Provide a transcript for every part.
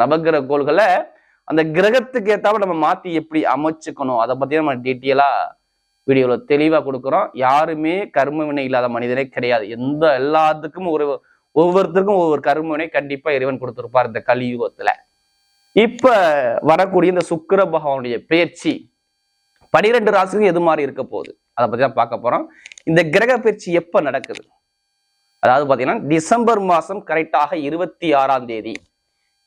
நவகிரக கோள்களை அந்த கிரகத்துக்கு ஏற்றாவ நம்ம மாத்தி எப்படி அமைச்சுக்கணும்? அதை பத்தி நம்ம டீட்டெயிலா வீடியோல தெளிவா கொடுக்குறோம். யாருமே கர்ம வினை இல்லாத மனிதனே கிடையாது. எந்த எல்லாத்துக்கும் ஒரு ஒவ்வொருத்தருக்கும் ஒவ்வொரு கர்ம வினை கண்டிப்பா இறைவன் கொடுத்துருப்பார் இந்த கலியுகத்துல. இப்ப வரக்கூடிய இந்த சுக்கிர பகவானுடைய பயிற்சி பனிரெண்டு ராசிக்கும் எது மாதிரி இருக்க போகுது? அதை பத்தி தான் பார்க்க போறோம். இந்த கிரக பயிற்சி எப்ப நடக்குது? அதாவது பாத்தீங்கன்னா டிசம்பர் மாசம் கரெக்டாக இருபத்தி ஆறாம் தேதி.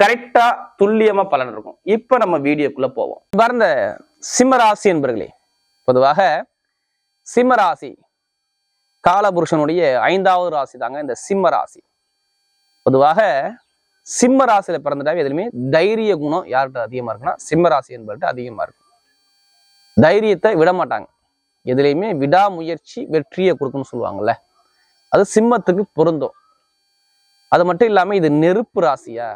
கரெக்டா துல்லியமா பலன் இருக்கும். இப்ப நம்ம வீடியோக்குள்ள போவோம். பாருந்த சிம்மராசி என்பர்களே பொதுவாக சிம்மராசி காலபுருஷனுடைய ஐந்தாவது ராசி தாங்க இந்த சிம்ம ராசி பொதுவாக சிம்ம ராசியில பிறந்துட்டாவே எதுலையுமே தைரிய குணம் யார்கிட்ட அதிகமா இருக்குன்னா சிம்ம ராசி என்பவர்கிட்ட அதிகமா இருக்கும். தைரியத்தை விட மாட்டாங்க. எதுலையுமே விடாமுயற்சி வெற்றியை கொடுக்கும்னு சொல்லுவாங்கல்ல அது சிம்மத்துக்கு பொருந்தும். அது மட்டும் இல்லாம இது நெருப்பு ராசியா?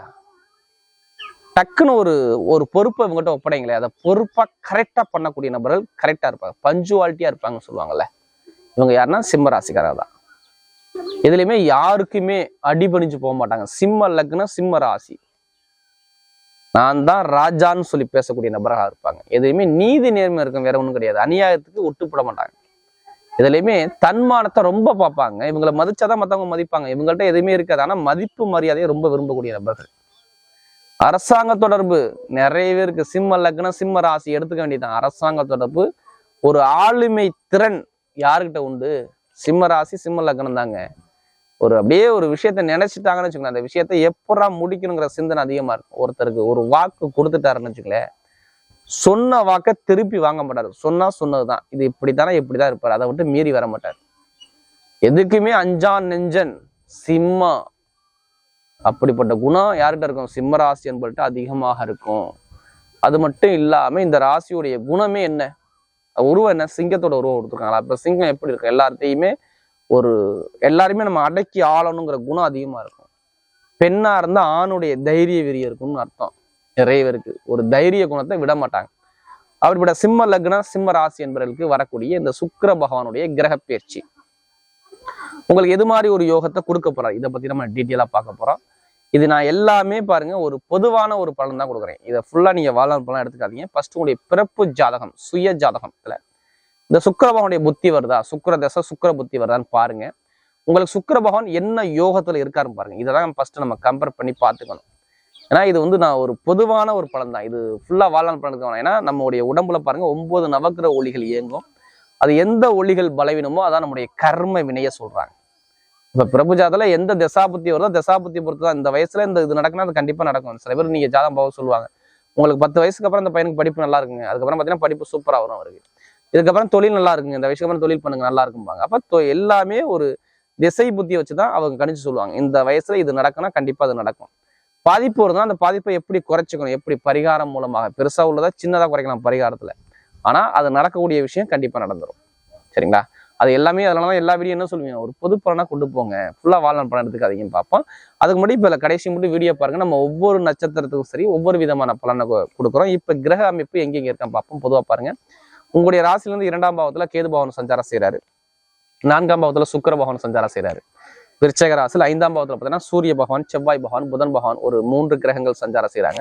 டக்குன்னு ஒரு ஒரு பொறுப்பை இவங்ககிட்ட ஒப்படைங்களே அதை பொறுப்பா கரெக்டா பண்ணக்கூடிய நபர்கள் கரெக்டா இருப்பாங்க. பஞ்சுவாலிட்டியா இருப்பாங்கன்னு சொல்லுவாங்கல்ல. இவங்க யாருன்னா சிம்ம ராசிக்காரர் தான். எதுலையுமே யாருக்குமே அடிபணிஞ்சு போக மாட்டாங்க. சிம்ம லக்னம் சிம்ம ராசி. நான் தான் ராஜான்னு சொல்லி பேசக்கூடிய நபராக இருப்பாங்க. எதுலையுமே நீதி நேர்மை இருக்கும் வேற ஒன்றும் கிடையாது. அநியாயத்துக்கு ஒட்டுப்பட மாட்டாங்க. இதுலையுமே தன்மானத்தை ரொம்ப பார்ப்பாங்க. இவங்களை மதிச்சாதான் மத்தவங்க மதிப்பாங்க. இவங்கள்ட்ட எதுவுமே இருக்காது. ஆனால் மதிப்பு மரியாதையை ரொம்ப விரும்பக்கூடிய நபர்கள். அரசாங்க தொடர்பு. நிறைய பேருக்கு சிம்ம லக்னம் சிம்ம ராசி எடுத்துக்க வேண்டியதுதான். அரசாங்க தொடர்பு ஒரு ஆளுமை திறன் யாருக்கிட்ட உண்டு? சிம்ம ராசி சிம்ம லக்னம் தாங்க. ஒரு அப்படியே ஒரு விஷயத்த நினைச்சிட்டாங்கன்னு வச்சுக்கோங்க அந்த விஷயத்த எப்படா முடிக்கணுங்கிற சிந்தனை அதிகமா இருக்கும். ஒருத்தருக்கு ஒரு வாக்கு கொடுத்துட்டாருன்னு வச்சுக்கோங்களேன். சொன்ன வாக்க திருப்பி வாங்க மாட்டார். சொன்னா சொன்னதுதான். இது இப்படித்தானே இப்படிதான் இருப்பார். அதை விட்டு மீறி வர மாட்டார். எதுக்குமே அஞ்சான் நெஞ்சன் சிம்மா அப்படிப்பட்ட குணம் யார்கிட்ட இருக்கும்? சிம்ம ராசி என்பட்டு அதிகமாக இருக்கும். அது மட்டும் இல்லாம இந்த ராசியுடைய குணமே என்ன? உருவம் என்ன? சிங்கத்தோட உருவம் கொடுத்துருக்காங்களா? அப்ப சிங்கம் எப்படி இருக்கும் எல்லாத்தையுமே ஒரு எல்லாருமே நம்ம அடக்கி ஆளணுங்கிற குணம் அதிகமா இருக்கும். பெண்ணா இருந்தா ஆணுடைய தைரிய வெறி இருக்கும்னு அர்த்தம். நிறைய பேருக்கு ஒரு தைரிய குணத்தை விட மாட்டாங்க. அப்படிப்பட்ட சிம்ம லக்னம் சிம்ம ராசி என்பவர்களுக்கு வரக்கூடிய இந்த சுக்கிர பகவானுடைய கிரக பயிற்சி உங்களுக்கு எது மாதிரி ஒரு யோகத்தை கொடுக்க போறாரு? இதை பத்தி நம்ம டீட்டெயிலா பார்க்க போறோம். இது நான் எல்லாமே பாருங்க ஒரு பொதுவான ஒரு பலன் தான் கொடுக்குறேன். இதை ஃபுல்லாக நீங்கள் வாழ்நாள் பலன் எடுத்துக்காதீங்க. ஃபர்ஸ்ட் உங்களுடைய பிறப்பு ஜாதகம் சுய இல்லை இந்த சுக்கரபகவனுடைய புத்தி வருதா? சுக்கர தசை சுக்கர புத்தி வருதான்னு பாருங்க. உங்களுக்கு சுக்கர பகவான் என்ன யோகத்தில் இருக்காருன்னு பாருங்க. இதை தான் ஃபர்ஸ்ட் நம்ம கம்பேர் பண்ணி பார்த்துக்கணும். ஏன்னா இது வந்து நான் ஒரு பொதுவான ஒரு பலன் தான். இது ஃபுல்லாக வாழ்நாள் பலனுக்கு வேணாம் ஏன்னா நம்மளுடைய உடம்புல பாருங்க ஒன்பது நவக்கிர ஒளிகள் இயங்கும். அது எந்த ஒளிகள் பலவீனமோ அதான் நம்முடைய கர்ம வினைய சொல்றாங்க. இப்போ பிரபு ஜாதத்தில் எந்த தசாபுத்தி வருதோ தசாபுத்தி பொறுத்து தான் இந்த வயசுல இந்த இது நடக்குன்னா அது கண்டிப்பா நடக்கும். சில பேர் நீங்க ஜாதம் போக சொல்லுவாங்க. உங்களுக்கு பத்து வயசுக்கு அப்புறம் இந்த பையனுக்கு படிப்பு நல்லா இருக்குங்க. அதுக்கப்புறம் பாத்தீங்கன்னா படிப்பு சூப்பராக வரும் அவருக்கு. இதுக்கப்புறம் தொழில் நல்லா இருக்குங்க. இந்த வயசுக்கு அப்புறம் தொழில் பண்ணுங்க நல்லா இருக்கும்பாங்க. அப்போ எல்லாமே ஒரு திசை புத்தியை வச்சுதான் அவங்க கணிச்சு சொல்லுவாங்க. இந்த வயசுல இது நடக்குன்னா கண்டிப்பா அது நடக்கும். பாதிப்பு வருதுன்னா அந்த பாதிப்பை எப்படி குறைச்சிக்கணும்? எப்படி பரிகாரம் மூலமாக? பெருசா உள்ளதா சின்னதா குறைக்கலாம் பரிகாரத்துல. ஆனா அது நடக்கக்கூடிய விஷயம் கண்டிப்பா நடந்துரும். சரிங்களா? அது எல்லாமே அதனால தான் எல்லா வீடியோ என்ன சொல்லுவீங்க? ஒரு பொது பலனா கொண்டு போங்க. ஃபுல்லா வாழ்நாள் பலன் எடுத்துக்காதீங்கன்னு பார்ப்போம். அதுக்கு முன்னாடி இப்போ கடைசி மட்டும் வீடியோ பாருங்க. நம்ம ஒவ்வொரு நட்சத்திரத்துக்கும் சரி ஒவ்வொரு விதமான பலனை கொடுக்குறோம். இப்போ கிரக அமைப்பு எங்கெங்க இருக்கான்னு பார்ப்போம். பொதுவாக பாருங்க. உங்களுடைய ராசிலேருந்து இரண்டாம் பாவத்துல கேது பவன் சஞ்சாரம் செய்கிறாரு நான்காம் பாவத்தில் சுக்கர பகவான் சஞ்சாரம் செய்கிறாரு விருச்சக ராசியில் ஐந்தாம் பாவத்துல பார்த்தீங்கன்னா சூரிய பகவான் செவ்வாய் பகவான் புதன் பகவான் ஒரு மூன்று கிரகங்கள் சஞ்சாரம் செய்கிறாங்க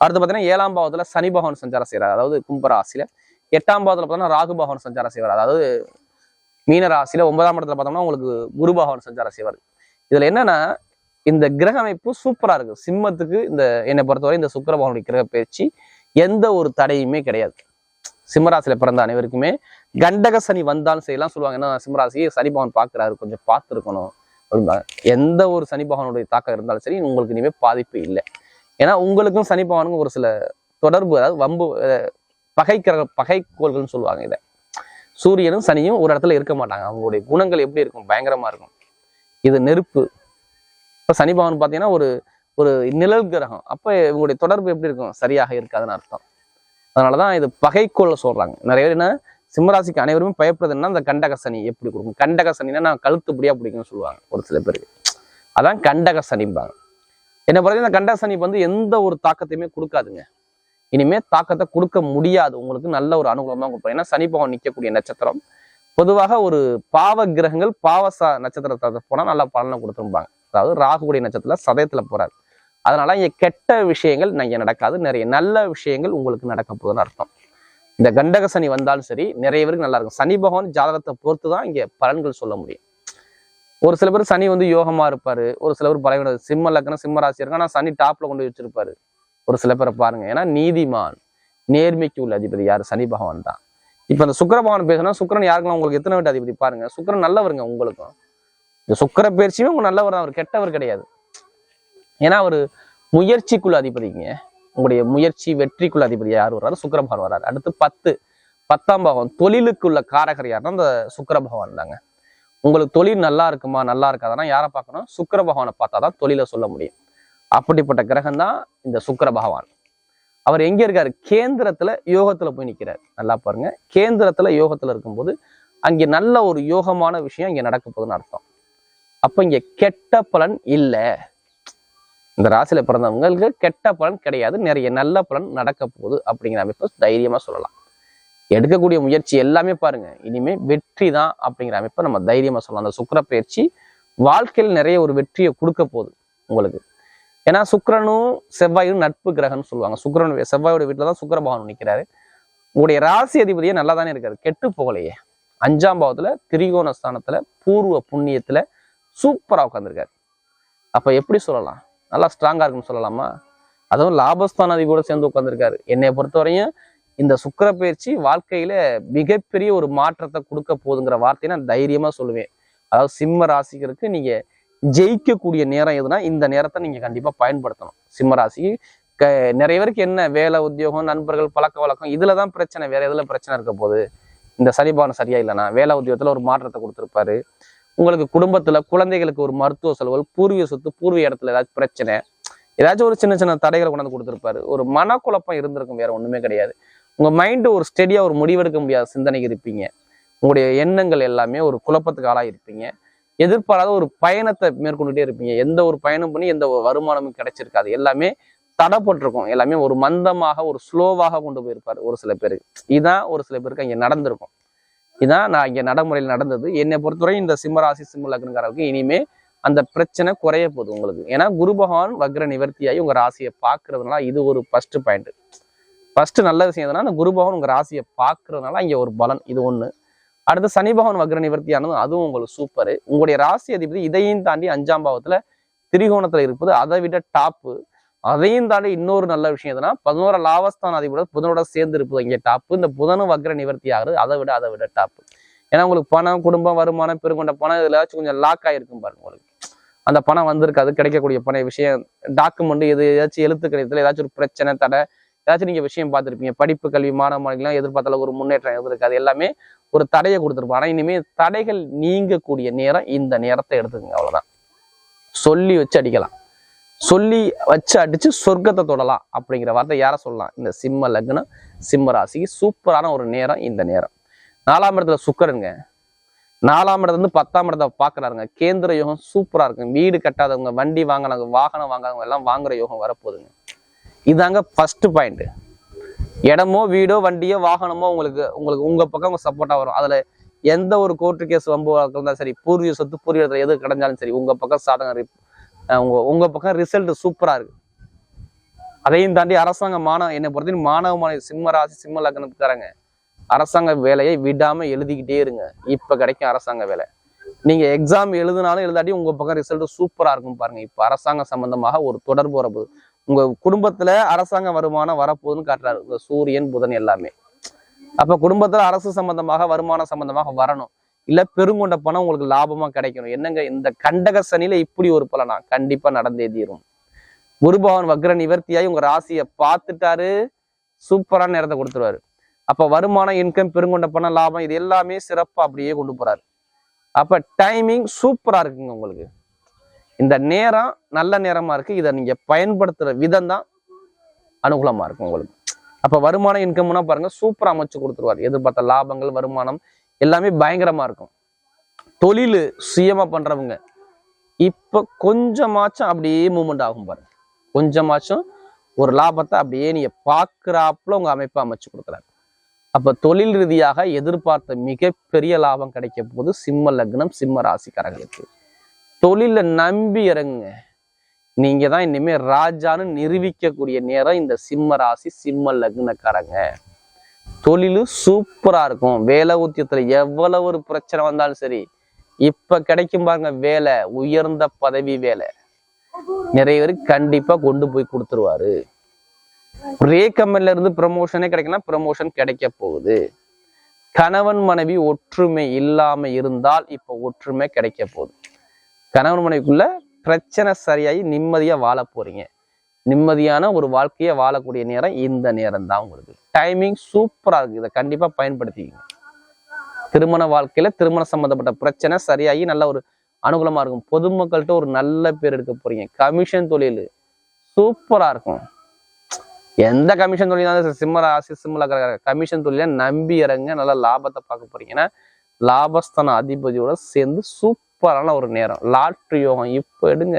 அடுத்து பார்த்தீங்கன்னா ஏழாம் பாவத்துல சனி பகவான் சஞ்சாரம் செய்கிறார் அதாவது கும்பராசியில் எட்டாம் பாவத்தில் பார்த்தீங்கன்னா ராகு பகவான் சஞ்சாரம் செய்வார். அதாவது மீன ராசியில ஒன்பதாம் இடத்துல பார்த்தோம்னா உங்களுக்கு குரு பகவான் சஞ்சாரம் செய்வார். இதுல என்னன்னா இந்த கிரக அமைப்பு சூப்பரா இருக்கு. சிம்மத்துக்கு இந்த என்னை பொறுத்தவரை இந்த சுக்கர பகவானுடைய கிரக பயிற்சி எந்த ஒரு தடையுமே கிடையாது. சிம்மராசியில பிறந்த அனைவருக்குமே கண்டக சனி வந்தாலும் செய்யலாம் சொல்லுவாங்க என்ன சிம்மராசி சனி பகவான் பாக்குறாரு கொஞ்சம் பார்த்துருக்கணும். அப்படிம்பாங்க. எந்த ஒரு சனி பகவானுடைய தாக்கம் இருந்தாலும் சரி உங்களுக்கு இனிமே பாதிப்பு இல்லை. ஏன்னா உங்களுக்கும் சனி பகவானுக்கும் ஒரு சில தொடர்பு அதாவது வம்பு பகை கிரக பகைக்கோள்கள்னு சொல்லுவாங்க இதை. சூரியனும் சனியும் ஒரு இடத்துல இருக்க மாட்டாங்க. அவங்களுடைய குணங்கள் எப்படி இருக்கும்? பயங்கரமா இருக்கும். இது நெருப்பு. இப்ப சனி பகவான் பார்த்தீங்கன்னா ஒரு ஒரு நிழல் கிரகம். அப்ப இவங்களுடைய தொடர்பு எப்படி இருக்கும்? சரியாக இருக்காதுன்னு அர்த்தம். அதனாலதான் இது பகைக்கோள் சொல்றாங்க. நிறைய பேர் என்ன? சிம்மராசிக்கு அனைவருமே பயப்படுறதுன்னா அந்த கண்டக சனி எப்படி கொடுக்கும்? கண்டக சனினா நான் கழுத்துப்படியா பிடிக்கும்னு சொல்லுவாங்க ஒரு சில பேருக்கு அதான் கண்டக சனிம்பாங்க. என்ன பொறுத்த இந்த கண்டக சனி வந்து எந்த ஒரு தாக்கத்தையுமே கொடுக்காதுங்க. இனிமே தாக்கத்தை கொடுக்க முடியாது. உங்களுக்கு நல்ல ஒரு அனுகூலமா கொடுப்போம். ஏன்னா சனி பகவான் நிற்கக்கூடிய நட்சத்திரம் பொதுவாக ஒரு பாவ கிரகங்கள் பாவ நட்சத்திரத்தை போனால் நல்லா பலனை கொடுத்துருப்பாங்க. அதாவது ராகுடைய நட்சத்திரத்துல சதயத்துல போறாரு. அதனால இங்க கெட்ட விஷயங்கள் இங்கே நடக்காது. நிறைய நல்ல விஷயங்கள் உங்களுக்கு நடக்க போகுதுன்னு அர்த்தம். இந்த கண்டக சனி வந்தாலும் சரி நிறைய பேருக்கு நல்லா இருக்கும். சனி பகவான் ஜாதகத்தை பொறுத்து தான் இங்கே பலன்கள் சொல்ல முடியும். ஒரு சில பேர் சனி வந்து யோகமா இருப்பாரு. ஒரு சில பேர் பலவீனம். சிம்ம லக்னம் சிம்ம ராசி இருக்கும் ஆனால் சனி டாப்ல கொண்டு வச்சிருப்பாரு. ஒரு சில பேரை பாருங்க. ஏன்னா நீதிமான் நேர்மைக்கு உள்ள அதிபதி யாரு? சனி பகவான் தான். இப்போ இந்த சுக்கர பகவான் பேசுனா சுக்கிரன் யாருக்கெல்லாம் உங்களுக்கு எத்தனை வீட்டு அதிபதி பாருங்க. சுக்கரன் நல்லவருங்க உங்களுக்கும். இந்த சுக்கிர பயிற்சியுமே உங்க நல்லவர் தான் அவர் கெட்டவர் கிடையாது. ஏன்னா அவர் முயற்சிக்குள்ள அதிபதிங்க. உங்களுடைய முயற்சி வெற்றிக்குள்ள அதிபதி யார் வர்றாரு? சுக்கர பகவான் வர்றாரு. அடுத்து பத்து பத்தாம் பாவம் தொழிலுக்குள்ள காரகர் யாருன்னா அந்த சுக்கர பகவான் தாங்க. உங்களுக்கு தொழில் நல்லா இருக்குமா? நல்லா இருக்காதுன்னா யாரை பார்க்கணும்? சுக்கர பகவானை பார்த்தா தான் தொழிலை சொல்ல முடியும். அப்படிப்பட்ட கிரகம் தான் இந்த சுக்கர பகவான். அவர் எங்க இருக்காரு? கேந்திரத்துல யோகத்துல போய் நிக்கிறார். நல்லா பாருங்க. கேந்திரத்துல யோகத்துல இருக்கும்போது அங்கே நல்ல ஒரு யோகமான விஷயம் இங்க நடக்க போகுதுன்னு அர்த்தம். அப்ப இங்க கெட்ட பலன் இல்ல. இந்த ராசியில பிறந்தவங்களுக்கு கெட்ட பலன் கிடையாது. நிறைய நல்ல பலன் நடக்க போகுது அப்படிங்கிற அமைப்பு தைரியமா சொல்லலாம். எடுக்கக்கூடிய முயற்சி எல்லாமே பாருங்க. இனிமே வெற்றி தான் அப்படிங்கிற அமைப்பை நம்ம தைரியமா சொல்லலாம். அந்த சுக்கர பயிற்சி வாழ்க்கையில் நிறைய ஒரு வெற்றியை கொடுக்க போகுது உங்களுக்கு. ஏன்னா சுக்கரனும் செவ்வாயும் நட்பு கிரகம்னு சொல்லுவாங்க. சுக்கரன் செவ்வாயோட வீட்டில் தான் சுக்கிர பகவான் நிற்கிறாரு உங்களுடைய ராசி அதிபதியே நல்லா தானே இருக்காரு. கெட்டு போகலையே. அஞ்சாம் பாவத்துல திரிகோண ஸ்தானத்துல பூர்வ புண்ணியத்துல சூப்பரா உட்காந்துருக்காரு அப்ப எப்படி சொல்லலாம்? நல்லா ஸ்ட்ராங்கா இருக்குன்னு சொல்லலாமா? அதுவும் லாபஸ்தான கூட சேர்ந்து உட்காந்துருக்காரு என்னை பொறுத்தவரையும் இந்த சுக்கிர பயிற்சி வாழ்க்கையில மிகப்பெரிய ஒரு மாற்றத்தை கொடுக்க போகுதுங்கிற வார்த்தையை நான் தைரியமா சொல்லுவேன். அதாவது சிம்ம ராசிகருக்கு நீங்க ஜெயிக்கக்கூடிய நேரம் எதுனா இந்த நேரத்தை நீங்க கண்டிப்பா பயன்படுத்தணும். சிம்மராசி க நிறைய பேருக்கு என்ன வேலை உத்தியோகம் நண்பர்கள் பழக்க வழக்கம் இதுல தான் பிரச்சனை வேற எதுல பிரச்சனை இருக்க போகுது? இந்த சரிபானம் சரியா இல்லைனா வேலை உத்தியோகத்துல ஒரு மாற்றத்தை கொடுத்துருப்பாரு. உங்களுக்கு குடும்பத்துல குழந்தைகளுக்கு ஒரு மருத்துவ செலவுகள் பூர்வீக சொத்து பூர்வீக இடத்துல ஏதாச்சும் பிரச்சனை ஏதாச்சும் ஒரு சின்ன சின்ன தடைகளை கொண்டாந்து கொடுத்துருப்பாரு. ஒரு மனக்குழப்பம் இருந்திருக்கும் வேற ஒண்ணுமே கிடையாது. உங்க மைண்டு ஒரு ஸ்டெடியா ஒரு முடிவெடுக்க முடியாத சிந்தனைக்கு இருப்பீங்க. உங்களுடைய எண்ணங்கள் எல்லாமே ஒரு குழப்பத்துக்கு ஆளாக இருப்பீங்க எதிர்பாராத ஒரு பயணத்தை மேற்கொண்டுட்டே இருப்பீங்க. எந்த ஒரு பயணம் பண்ணி எந்த ஒரு வருமானமும் கிடைச்சிருக்காது. எல்லாமே தடைப்பட்டிருக்கும். எல்லாமே ஒரு மந்தமாக ஒரு ஸ்லோவாக கொண்டு போயிருப்பாரு ஒரு சில பேருக்கு இதான் ஒரு சில பேருக்கு அங்கே நடந்திருக்கும். இதான் நான் இங்கே நடைமுறையில் நடந்தது. என்னை பொறுத்தவரை இந்த சிம்மராசி சிம்ம லக்னக்காரருக்கு இனிமே அந்த பிரச்சனை குறைய போகுது உங்களுக்கு. ஏன்னா குரு பகவான் வக்ர நிவர்த்தியாகி உங்கள் ராசியை பார்க்கறதுனால இது ஒரு ஃபர்ஸ்ட் பாயிண்ட் ஃபர்ஸ்ட் நல்ல விஷயம் எதுனா அந்த குரு பகவான் உங்கள் ராசியை பார்க்கறதுனால இங்கே ஒரு பலன். இது ஒன்று அடுத்து சனி பகவான் வக்ர நிவர்த்தியானது அதுவும் உங்களுக்கு சூப்பர் உங்களுடைய ராசி அதிபதி இதையும் தாண்டி அஞ்சாம் பாவத்துல திரிகோணத்துல இருப்பது அதை விட டாப்பு அதையும் தாண்டி இன்னொரு நல்ல விஷயம் எதுனா பதினோரு லாவஸ்தான அதிபதி புதனோட சேர்ந்து இருப்பது இங்கே டாப்பு இந்த புதனும் வக்ர நிவர்த்தி ஆகுது அதை விட அதை விட டாப்பு ஏன்னா உங்களுக்கு பணம் குடும்பம் வருமானம் பெருங்கொண்ட பணம் இதுல ஏதாச்சும் கொஞ்சம் லாக் ஆயிருக்கும் பாருங்க உங்களுக்கு. அந்த பணம் வந்திருக்காது கிடைக்கக்கூடிய பண விஷயம் டாக்குமெண்ட் எது ஏதாச்சும் எழுத்து கணிதத்துல ஏதாச்சும் ஒரு பிரச்சனை தடை ஏதாச்சும் நீங்க விஷயம் பார்த்துருப்பீங்க. படிப்பு கல்வி மாணவ மாணவிகள்லாம் எதிர்பார்த்தால ஒரு முன்னேற்றம் எதிர்க்காது எல்லாமே ஒரு தடையை கொடுத்துருப்போம் ஆனால் இனிமே தடைகள் நீங்கக்கூடிய நேரம் இந்த நேரத்தை எடுத்துக்கங்க அவ்வளோதான் சொல்லி வச்சு அடிக்கலாம். சொல்லி வச்சு அடிச்சு சொர்க்கத்தை தொடலாம் அப்படிங்கிற வார்த்தை யாரை சொல்லலாம்? இந்த சிம்ம லக்னம் சிம்ம ராசிக்கு சூப்பரான ஒரு நேரம் இந்த நேரம். நாலாம் இடத்துல சுக்கரனுங்க. நாலாம் இடத்துல இருந்து பத்தாம் இடத்தை பாக்குறாருங்க கேந்திர யோகம் சூப்பரா இருக்கும். வீடு கட்டாதவங்க வண்டி வாங்கினவங்க வாகனம் வாங்காதவங்க எல்லாம் வாங்குற யோகம் வரப்போகுதுங்க. இதாங்க ஃபர்ஸ்ட் பாயிண்ட் இடமோ வீடோ வண்டியோ வாகனமோ உங்களுக்கு உங்களுக்கு உங்கள் பக்கம் சப்போர்ட்டா வரும். அதில் எந்த ஒரு கோர்ட்டு கேஸ் வம்பு வழக்கு இருந்தாலும் சரி பூர்வீக சொத்து பூர்வீகத்தில் எது கிடைஞ்சாலும் சரி உங்கள் பக்கம் சாதகம் உங்கள் உங்கள் உங்க பக்கம் ரிசல்ட் சூப்பராக இருக்கு. அதையும் தாண்டி அரசாங்க மாணவ என்னை பொறுத்தவரைக்கும் மாணவ மாணவி சிம்ம ராசி சிம்ம லக்னத்துக்காரங்க அரசாங்க வேலையை விடாமல் எழுதிக்கிட்டே இருங்க. இப்போ கிடைக்கும் அரசாங்க வேலை. நீங்கள் எக்ஸாம் எழுதினாலும் எழுதாட்டி உங்கள் பக்கம் ரிசல்ட் சூப்பராக இருக்கும் பாருங்க. இப்போ அரசாங்க சம்பந்தமாக ஒரு தொடர்பு வரப்போகுது. உங்க குடும்பத்துல அரசாங்க வருமானம் வரப்போகுதுன்னு காட்டுறாரு. உங்க சூரியன் புதன் எல்லாமே. அப்ப குடும்பத்துல அரசு சம்பந்தமாக வருமானம் சம்பந்தமாக வரணும். இல்ல பெருங்கொண்ட பணம் உங்களுக்கு லாபமா கிடைக்கணும். என்னங்க இந்த கண்டக சனியில இப்படி ஒரு பலனா? கண்டிப்பா நடந்தே தீரும். குருபவன் வக்ர நிவர்த்தியாகி உங்க ராசியை பார்த்துட்டாரு. சூப்பரான நேரத்தை கொடுத்துருவாரு. அப்ப வருமானம் இன்கம் பெருங்கொண்ட பணம் லாபம் இது எல்லாமே சிறப்பா அப்படியே கொண்டு போறாரு. அப்ப டைமிங் சூப்பரா இருக்குங்க உங்களுக்கு. இந்த நேரம் நல்ல நேரமாக இருக்குது இதை நீங்கள் பயன்படுத்துகிற விதம் தான் அனுகூலமாக இருக்கும் உங்களுக்கு. அப்போ வருமானம் இன்கம்னா பாருங்க சூப்பராக அமைச்சு கொடுத்துருவாரு. எதிர்பார்த்த லாபங்கள் வருமானம் எல்லாமே பயங்கரமாக இருக்கும். தொழில் சுயமாக பண்ணுறவங்க இப்போ கொஞ்சமாச்சும் அப்படியே மூவ்மெண்ட் ஆகும் பாருங்க. கொஞ்சமாச்சும் ஒரு லாபத்தை அப்படியே நீங்கள் பார்க்குறாப்புல உங்கள் அமைப்பை அமைச்சு கொடுக்குறாரு. அப்போ தொழில் ரீதியாக எதிர்பார்த்த மிகப்பெரிய லாபம் கிடைக்க போது சிம்ம லக்னம் சிம்ம ராசிக்காரர்களுக்கு. தொழிலை நம்பி இறங்குங்க. நீங்க தான் இனிமே ராஜான்னு நிரூபிக்கக்கூடிய நேரம் இந்த சிம்ம ராசி சிம்ம லக்னக்காரங்க. தொழிலும் சூப்பரா இருக்கும். வேலை ஊத்தியத்துல எவ்வளவு ஒரு பிரச்சனை வந்தாலும் சரி இப்ப கிடைக்கும் பாருங்க வேலை உயர்ந்த பதவி வேலை. நிறைய பேர் கண்டிப்பா கொண்டு போய் கொடுத்துருவாரு. ஒரே கம்பெனில இருந்து ப்ரமோஷனே கிடைக்கணும் ப்ரமோஷன் கிடைக்க போகுது. கணவன் மனைவி ஒற்றுமை இல்லாம இருந்தால் இப்ப ஒற்றுமை கிடைக்க போகுது. கணவன் மனைவிக்குள்ள பிரச்சனை சரியாகி நிம்மதியாக வாழ போறீங்க. நிம்மதியான ஒரு வாழ்க்கையை வாழக்கூடிய நேரம் இந்த நேரம் தான் உங்களுக்கு டைமிங் சூப்பரா இருக்கு. இதை கண்டிப்பாக பயன்படுத்திக்கிங்க. திருமண வாழ்க்கையில திருமணம் சம்மந்தப்பட்ட பிரச்சனை சரியாகி நல்ல ஒரு அனுகூலமா இருக்கும். பொதுமக்கள்கிட்ட ஒரு நல்ல பேர் எடுக்க போறீங்க. கமிஷன் தொழில் சூப்பரா இருக்கும். எந்த கமிஷன் தொழில் சிம்ம ராசி சிம்மலாக கமிஷன் தொழில நம்பி இறங்க நல்ல லாபத்தை பார்க்க போறீங்கன்னா லாபஸ்தான அதிபதியோட சேர்ந்து சூப்பர் சூப்பரான ஒரு நேரம். லாட்ரி யோகம். இப்போ எடுங்க.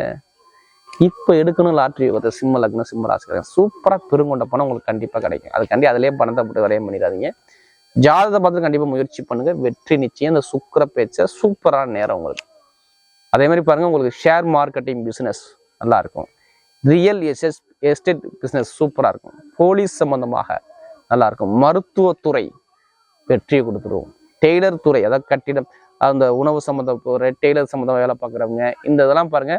இப்போ எடுக்கணும் லாட்ரி யோகத்தை. சிம்ம லக்னம் சிம்ம ராசிக்கிறேன் சூப்பராக பெருங்கொண்ட பணம் உங்களுக்கு கண்டிப்பாக கிடைக்கும். அதுக்காண்டி அதிலே பணத்தை போட்டு வரையம் பண்ணிடாதீங்க ஜாதகத்தை பார்த்து கண்டிப்பாக முயற்சி பண்ணுங்க. வெற்றி நிச்சயம். அந்த சுக்கர பேச்ச சூப்பரான நேரம் உங்களுக்கு. அதே மாதிரி பாருங்கள் உங்களுக்கு ஷேர் மார்க்கெட்டிங் பிஸ்னஸ் நல்லா இருக்கும். ரியல் எஸ்எஸ் எஸ்டேட் பிஸ்னஸ் சூப்பராக இருக்கும். போலீஸ் சம்மந்தமாக நல்லா இருக்கும். மருத்துவத்துறை வெற்றியை கொடுத்துருவோம் டெய்லர் துறை அதாவது கட்டிடம் அந்த உணவு சம்மந்த ஒரு டெய்லர் சம்மந்தம் வேலை பார்க்குறவங்க இந்த இதெல்லாம் பாருங்க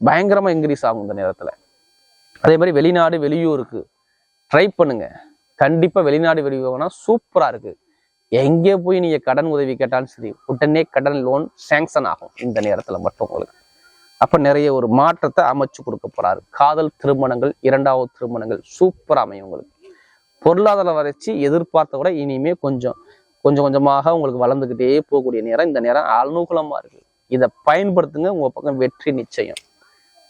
பயங்கரமாக இன்க்ரீஸ் ஆகும் இந்த நேரத்துல. அதே மாதிரி வெளிநாடு வெளியூருக்கு ட்ரை பண்ணுங்க. கண்டிப்பா வெளிநாடு வெளியூர்னா சூப்பரா இருக்கு. எங்கே போய் நீங்க கடன் உதவி கேட்டாலும் சரி உடனே கடன் லோன் சேங்ஷன் ஆகும் இந்த நேரத்தில் மட்டும் உங்களுக்கு. அப்போ நிறைய ஒரு மாற்றத்தை அமைச்சு கொடுக்க போறாரு. காதல் திருமணங்கள் இரண்டாவது திருமணங்கள் சூப்பரா அமையும் உங்களுக்கு. பொருளாதார வளர்ச்சி எதிர்பார்த்த விட இனிமே கொஞ்சம் கொஞ்சம் கொஞ்சமாக உங்களுக்கு வளர்ந்துக்கிட்டே போகக்கூடிய நேரம். இந்த நேரம் அனுகூலமாக இருக்குது இதை பயன்படுத்துங்க உங்கள் பக்கம் வெற்றி நிச்சயம்.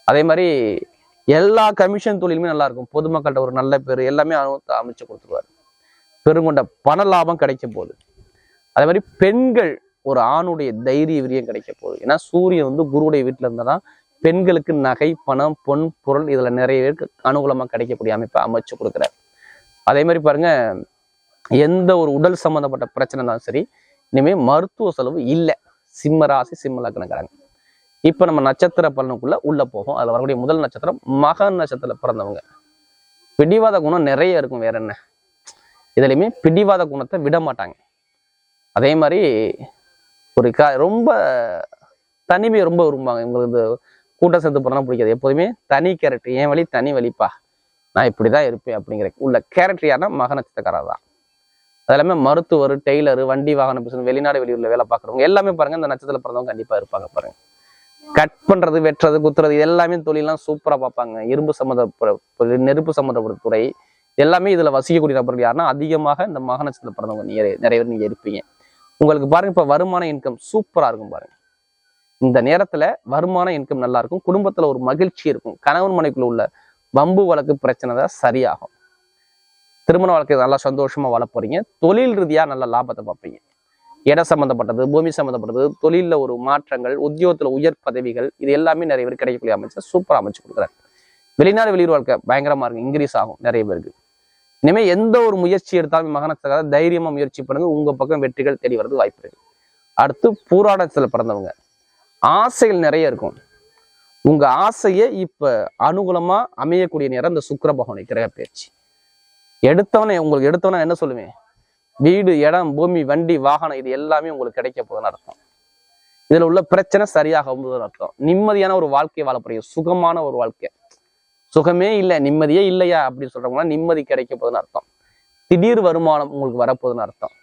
அதே மாதிரி எல்லா கமிஷன் தொழிலுமே நல்லா இருக்கும். பொதுமக்கள்கிட்ட ஒரு நல்ல பேர் எல்லாமே அனுபவத்தை அமைச்சு கொடுத்துருவாரு. பெருங்கொண்ட பண லாபம் கிடைக்க போகுது. அதே மாதிரி பெண்கள் ஒரு ஆணுடைய தைரிய விரியம் கிடைக்க போகுது. ஏன்னா சூரியன் வந்து குருவுடைய இருந்தால் தான் பெண்களுக்கு நகை பணம் பொன் பொருள் இதில் நிறைய பேருக்கு அனுகூலமாக கிடைக்கக்கூடிய அமைப்பை அமைச்சு கொடுக்குறாரு. அதே மாதிரி பாருங்க எந்த ஒரு உடல் சம்மந்தப்பட்ட பிரச்சனை இருந்தாலும் சரி இனிமேல் மருத்துவ செலவு இல்லை. சிம்ம ராசி சிம்ம லக்னக்காரங்க. இப்ப நம்ம நட்சத்திர பலனுக்குள்ளே உள்ள போகும். அதில் வரக்கூடிய முதல் நட்சத்திரம் மக நட்சத்திரத்தில் பிறந்தவங்க. பிடிவாத குணம் நிறைய இருக்கும். வேற என்ன? இதுலையுமே பிடிவாத குணத்தை விட மாட்டாங்க. அதே மாதிரி ஒரு க ரொம்ப தனிமையை ரொம்ப விரும்புவாங்க. இவங்களுக்கு இந்த கூட்டம் சேர்த்து போறதுலாம் பிடிக்காது. எப்போதுமே தனி கேரக்டர். என் வழி தனி வழிப்பா. நான் இப்படிதான் இருப்பேன் அப்படிங்கிற உள்ள கேரக்டர் யாருன்னா மக நட்சத்திரக்காரர் தான் அது எல்லாமே மருத்துவர் டெய்லர் வண்டி வாகன பிசினஸ் வெளிநாடு வெளியூர்ல வேலை பார்க்குறவங்க எல்லாமே பாருங்க இந்த நட்சத்திரத்தில் பிறந்தவங்க கண்டிப்பா இருப்பாங்க பாருங்க. கட் பண்றது வெட்டுறது குத்துறது இது எல்லாமே தொழிலாம் சூப்பரா பார்ப்பாங்க. இரும்பு சம்மந்தப்பட்ட நெருப்பு சம்மந்தப்பட்ட துறை எல்லாமே இதுல வசிக்கக்கூடிய நபர்கள் யாருன்னா அதிகமாக இந்த மக நட்சத்திரத்தில் பிறந்தவங்க நிறைய நிறைய பேர் நீங்க இருப்பீங்க. உங்களுக்கு பாருங்க இப்ப வருமான இன்கம் சூப்பரா இருக்கும் பாருங்க. இந்த நேரத்துல வருமான இன்கம் நல்லா இருக்கும். குடும்பத்துல ஒரு மகிழ்ச்சி இருக்கும். கணவன் மனைக்குள்ள உள்ள வம்பு வழக்கு பிரச்சனை தான் சரியாகும். திருமண வாழ்க்கை நல்லா சந்தோஷமா வாழ போகிறீங்க தொழில் ரீதியா நல்ல லாபத்தை பார்ப்பீங்க. இடம் சம்பந்தப்பட்டது பூமி சம்பந்தப்பட்டது தொழில்ல ஒரு மாற்றங்கள் உத்தியோகத்துல உயர் பதவிகள் இது எல்லாமே நிறைய பேர் கிடைக்கக்கூடிய அமைச்சர் சூப்பரா அமைச்சு கொடுக்குறாரு. வெளிநாடு வெளியூர் வாழ்க்கை பயங்கரமாக இருக்கும் இன்க்ரீஸ் ஆகும் நிறைய பேருக்கு. இனிமே எந்த ஒரு முயற்சி எடுத்தாலும் மகனத்துக்காக தைரியமா முயற்சி பண்ணுங்க உங்க பக்கம் வெற்றிகள் தேடி வர்றது வாய்ப்பு இருக்கு. அடுத்து பூராடத்துல பிறந்தவங்க. ஆசைகள் நிறைய இருக்கும். உங்க ஆசையை இப்ப அனுகூலமா அமையக்கூடிய நேரம் இந்த சுக்கிர பகவானை கிரக பயிற்சி எடுத்தவனே உங்களுக்கு எடுத்தவனே என்ன சொல்லுவேன்? வீடு இடம் பூமி வண்டி வாகனம் இது எல்லாமே உங்களுக்கு கிடைக்க போகுதுன்னு அர்த்தம். இதுல உள்ள பிரச்சனை சரியாக போகுதுன்னு அர்த்தம். நிம்மதியான ஒரு வாழ்க்கை வாழ சுகமான ஒரு வாழ்க்கை. சுகமே இல்லை நிம்மதியே இல்லையா அப்படின்னு சொல்றவங்க நிம்மதி கிடைக்க போகுதுன்னு அர்த்தம். திடீர் வருமானம் உங்களுக்கு வரப்போகுதுன்னு அர்த்தம்.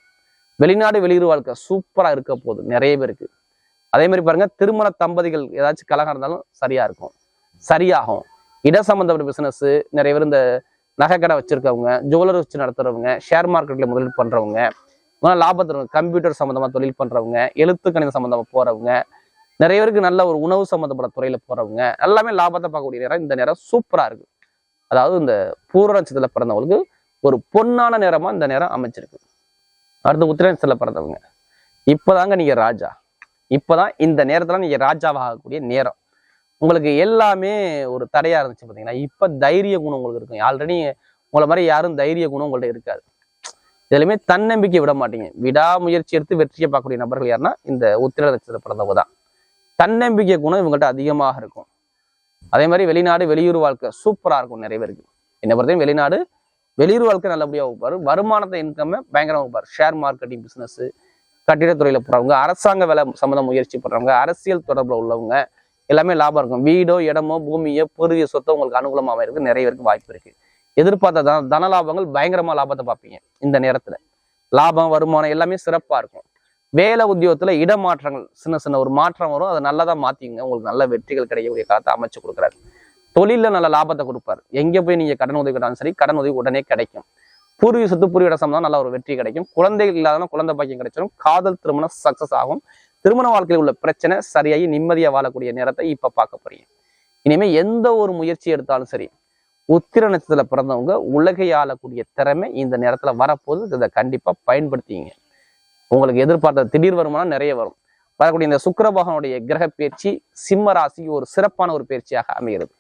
வெளிநாடு வெளியூர் வாழ்க்கை சூப்பரா இருக்க போகுது நிறைய பேருக்கு அதே மாதிரி பாருங்க திருமண தம்பதிகள் ஏதாச்சும் கலகம் இருந்தாலும் சரியா இருக்கும். சரியாகும். இட சம்பந்தப்பட்ட பிசினஸ் நிறைய பேர் இந்த நகைக்கடை வச்சிருக்கவங்க ஜுவல்லரி வச்சு நடத்துறவங்க ஷேர் மார்க்கெட்ல முதலீடு பண்றவங்க இவங்க லாபத்தில் கம்ப்யூட்டர் சம்மந்தமா தொழில் பண்றவங்க எழுத்து கணித சம்மந்தமா போறவங்க நிறைய பேருக்கு நல்ல ஒரு உணவு சம்மந்தப்பட்ட துறையில போறவங்க எல்லாமே லாபத்தை பார்க்கக்கூடிய நேரம் இந்த நேரம் சூப்பரா இருக்கு. அதாவது இந்த பூர்வ பிறந்தவங்களுக்கு ஒரு பொன்னான நேரமா இந்த நேரம் அமைச்சிருக்கு அடுத்து உத்திர பிறந்தவங்க. இப்பதாங்க நீங்க ராஜா. இப்பதான் இந்த நேரத்துல நீங்க ராஜாவாகக்கூடிய நேரம். உங்களுக்கு எல்லாமே ஒரு தடையா இருந்துச்சு பார்த்தீங்கன்னா இப்போ தைரிய குணம் உங்களுக்கு இருக்கும். ஆல்ரெடி உங்களை மாதிரி யாரும் தைரிய குணம் உங்கள்கிட்ட இருக்காது. இதுலையுமே தன்னம்பிக்கை விட மாட்டீங்க. விடாமுயற்சி எடுத்து வெற்றியை பார்க்கக்கூடிய நபர்கள் யாருன்னா இந்த உத்திர நட்சத்திர பிறந்தவங்க தான் தன்னம்பிக்கை குணம் இவங்கள்ட்ட அதிகமாக இருக்கும். அதே மாதிரி வெளிநாடு வெளியூர் வாழ்க்கை சூப்பராக இருக்கும் நிறைய பேருக்கு. என்ன பொறுத்தையும் வெளிநாடு வெளியூர் வாழ்க்கை நல்லபடியாக வைப்பார் வருமானத்தை இன்கம்மை பயங்கரமாக வைப்பார் ஷேர் மார்க்கெட்டிங் பிஸ்னஸ் கட்டிடத்துறையில் போகிறவங்க அரசாங்க வேலை சம்மந்த முயற்சி பண்ணுறவங்க அரசியல் தொடர்பில் உள்ளவங்க எல்லாமே லாபம் இருக்கும். வீடோ இடமோ பூமியோ பூர்வீக சொத்தோ உங்களுக்கு அனுகூலமாக அமையிருக்கு நிறைய பேருக்கு வாய்ப்பு இருக்கு. எதிர்பார்த்த தன தன லாபங்கள் பயங்கரமா லாபத்தை பார்ப்பீங்க இந்த நேரத்துல. லாபம் வருமானம் எல்லாமே சிறப்பா இருக்கும். வேலை உத்தியோகத்துல இடமாற்றங்கள் சின்ன சின்ன ஒரு மாற்றம் வரும். அதை நல்லதா மாத்திங்க உங்களுக்கு நல்ல வெற்றிகள் கிடைக்கக்கூடிய காலத்தை அமைச்சு கொடுக்குறாரு. தொழில நல்ல லாபத்தை கொடுப்பாரு. எங்க போய் நீங்க கடன் உதவி கேட்டாலும் சரி கடன் உதவி உடனே கிடைக்கும். பூர்வீக சொத்து பூர்வீக சம்பந்தம் நல்ல ஒரு வெற்றி கிடைக்கும். குழந்தைகள் இல்லாதனா குழந்தை பாக்கியம் கிடைச்சிடும் காதல் திருமணம் சக்சஸ் ஆகும். திருமண வாழ்க்கையில் உள்ள பிரச்சனை சரியாகி நிம்மதியா வாழக்கூடிய நேரத்தை இப்ப பார்க்க போறீங்க. இனிமேல் எந்த ஒரு முயற்சி எடுத்தாலும் சரி உத்திர நட்சத்திரத்தில் பிறந்தவங்க உலகை ஆளக்கூடிய திறமை இந்த நேரத்துல வரப்போது இதை கண்டிப்பா பயன்படுத்திங்க உங்களுக்கு எதிர்பார்த்த திடீர் வருமானம் நிறைய வரும். வரக்கூடிய இந்த சுக்கரபகனுடைய கிரக பயிற்சி சிம்ம ராசிக்கு ஒரு சிறப்பான ஒரு பயிற்சியாக அமைகிறது.